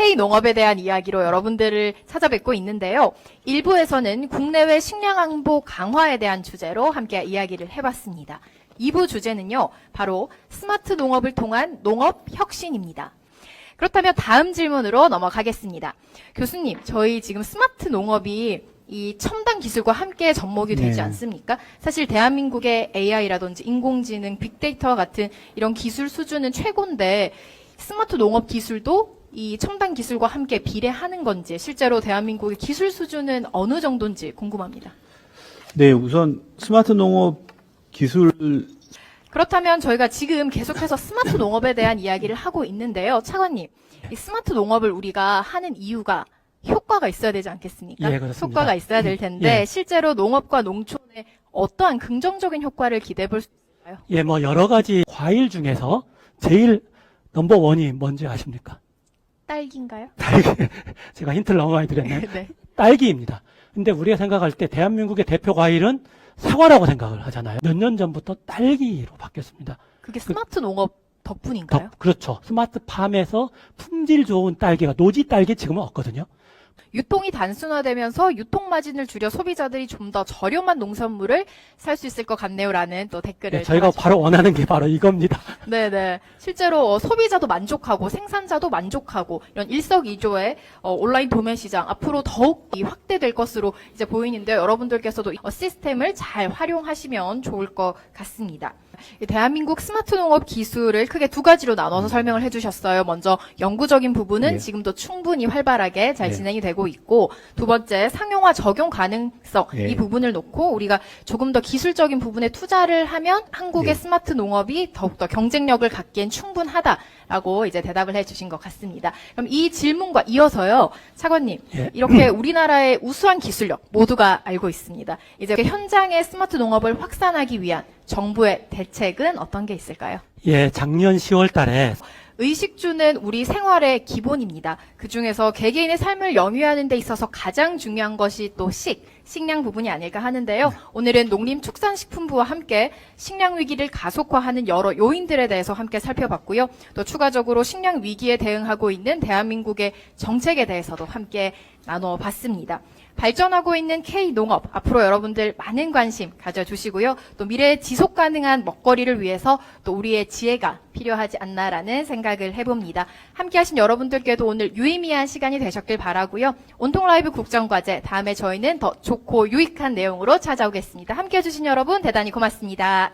K농업에 대한 이야기로 여러분들을 찾아뵙고 있는데요. 1부에서는 국내외 식량 안보 강화에 대한 주제로 함께 이야기를 해봤습니다. 2부 주제는요, 바로 스마트 농업을 통한 농업 혁신입니다. 그렇다면 다음 질문으로 넘어가겠습니다. 교수님, 저희 지금 스마트 농업이 이 첨단 기술과 함께 접목이 되지 네. 않습니까? 사실 대한민국의 AI라든지 인공지능, 빅데이터와 같은 이런 기술 수준은 최고인데 스마트 농업 기술도 이 첨단 기술과 함께 비례하는 건지 실제로 대한민국의 기술 수준은 어느 정도인지 궁금합니다. 네, 우선 스마트 농업 기술 그렇다면 저희가 지금 계속해서 스마트 농업에 대한 이야기를 하고 있는데요. 차관님, 이 스마트 농업을 우리가 하는 이유가 효과가 있어야 되지 않겠습니까? 예, 그렇습니다. 효과가 있어야 될 텐데 예. 실제로 농업과 농촌에 어떠한 긍정적인 효과를 기대해 볼 수 있을까요? 예, 뭐 여러 가지 과일 중에서 제일 넘버 원이 뭔지 아십니까? 딸기인가요? 딸기. 제가 힌트를 너무 많이 드렸나요? 네. 딸기입니다. 근데 우리가 생각할 때 대한민국의 대표 과일은 사과라고 생각을 하잖아요. 몇 년 전부터 딸기로 바뀌었습니다. 그게 스마트 농업 덕분인가요? 더- 그렇죠. 스마트팜에서 품질 좋은 딸기가 노지 딸기 지금은 없거든요. 유통이 단순화되면서 유통 마진을 줄여 소비자들이 좀 더 저렴한 농산물을 살 수 있을 것 같네요라는 또 댓글을 예, 저희가 달아주- 바로 원하는 게 바로 이겁니다. 네네. 실제로 어, 소비자도 만족하고 생산자도 만족하고 이런 일석이조의 어, 온라인 도매 시장 앞으로 더욱 이 확대될 것으로 이제 보이는데 여러분들께서도 이 어, 시스템을 잘 활용하시면 좋을 것 같습니다. 이 대한민국 스마트 농업 기술을 크게 두 가지로 나눠서 설명을 해주셨어요. 먼저 연구적인 부분은 네. 지금도 충분히 활발하게 잘 네. 진행이 되고 있고 두 번째 상용화 적용 가능성 네. 이 부분을 놓고 우리가 조금 더 기술적인 부분에 투자를 하면 한국의 네. 스마트 농업이 더욱더 경쟁력을 갖기엔 충분하다라고 이제 대답을 해주신 것 같습니다. 그럼 이 질문과 이어서요, 차관님 예. 이렇게 우리나라의 우수한 기술력 모두가 알고 있습니다. 이제 현장의 스마트 농업을 확산하기 위한 정부의 대책은 어떤 게 있을까요? 예, 작년 10월 달에 의식주는 우리 생활의 기본입니다. 그 중에서 개개인의 삶을 영위하는 데 있어서 가장 중요한 것이 또 식, 식량 부분이 아닐까 하는데요. 오늘은 농림축산식품부와 함께 식량 위기를 가속화하는 여러 요인들에 대해서 함께 살펴봤고요. 또 추가적으로 식량 위기에 대응하고 있는 대한민국의 정책에 대해서도 함께 나눠 봤습니다. 발전하고 있는 K농업, 앞으로 여러분들 많은 관심 가져주시고요. 또 미래 지속 가능한 먹거리를 위해서 또 우리의 지혜가 필요하지 않나라는 생각을 해봅니다. 함께 하신 여러분들께도 오늘 유의미한 시간이 되셨길 바라고요. 온통 라이브 국정과제, 다음에 저희는 더 좋고 유익한 내용으로 찾아오겠습니다. 함께 해주신 여러분 대단히 고맙습니다.